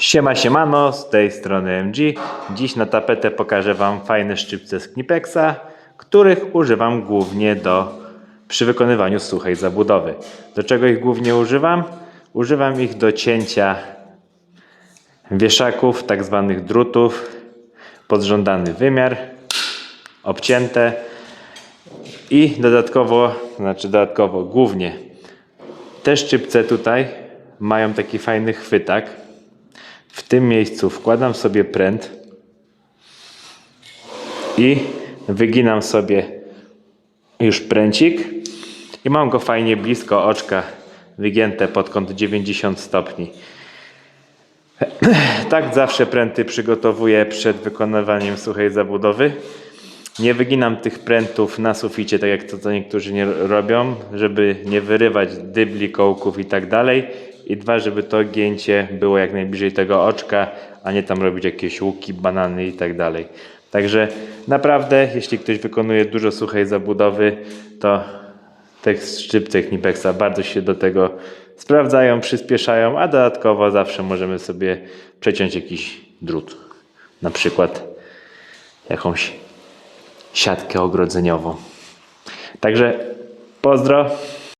Siema siemano, z tej strony MG. Dziś na tapetę pokażę Wam fajne szczypce z Knipexa, których używam głównie do przy wykonywaniu suchej zabudowy. Do czego ich głównie używam? Używam ich do cięcia wieszaków, tak zwanych drutów pod żądany wymiar, obcięte i dodatkowo, znaczy dodatkowo głównie te szczypce tutaj mają taki fajny chwytak. W tym miejscu wkładam sobie pręt i wyginam sobie już pręcik i mam go fajnie blisko oczka wygięte pod kąt 90 stopni. Tak zawsze pręty przygotowuję przed wykonywaniem suchej zabudowy. Nie wyginam tych prętów na suficie, tak jak to, co niektórzy nie robią, żeby nie wyrywać dybli, kołków i tak dalej. I dwa, żeby to gięcie było jak najbliżej tego oczka, a nie tam robić jakieś łuki, banany i tak dalej. Także naprawdę, jeśli ktoś wykonuje dużo suchej zabudowy, to te szczypce Knipexa bardzo się do tego sprawdzają, przyspieszają, a dodatkowo zawsze możemy sobie przeciąć jakiś drut. Na przykład jakąś siatkę ogrodzeniową. Także pozdro.